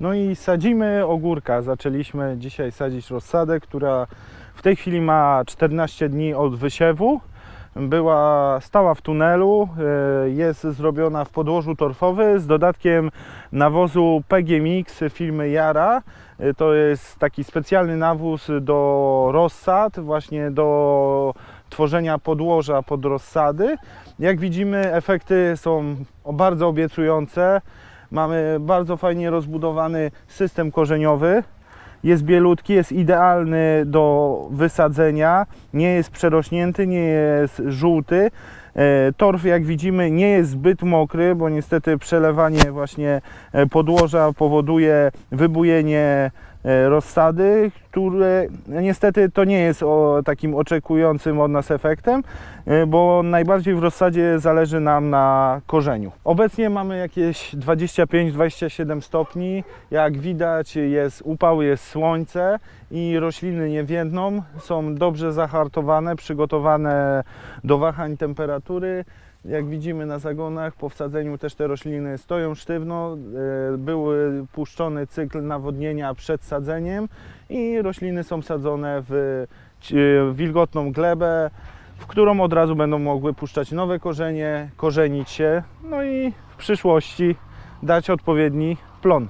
No i sadzimy ogórka. Zaczęliśmy dzisiaj sadzić rozsadę, która w tej chwili ma 14 dni od wysiewu. Była stała w tunelu, e, jest zrobiona w podłożu torfowym z dodatkiem nawozu PGMX firmy Jara. E, To jest taki specjalny nawóz do rozsad, właśnie do tworzenia podłoża pod rozsady. Jak widzimy, efekty są bardzo obiecujące. Mamy bardzo fajnie rozbudowany system korzeniowy. Jest bielutki, jest idealny do wysadzenia, nie jest przerośnięty, nie jest żółty. E, Torf, jak widzimy, nie jest zbyt mokry, bo niestety przelewanie właśnie e, podłoża powoduje wybujenie e, rozsady, które niestety to nie jest o takim oczekującym od nas efektem, bo najbardziej w rozsadzie zależy nam na korzeniu. Obecnie mamy jakieś 25-27 stopni. Jak widać jest upał, jest słońce i rośliny nie więdną, są dobrze zahartowane, przygotowane do wahań temperatury. Jak widzimy na zagonach, po wsadzeniu też te rośliny stoją sztywno. e, Był puszczony cykl nawodnienia przed sadzeniem i rośliny są sadzone w wilgotną glebę, w którą od razu będą mogły puszczać nowe korzenie, korzenić się, no i w przyszłości dać odpowiedni plon.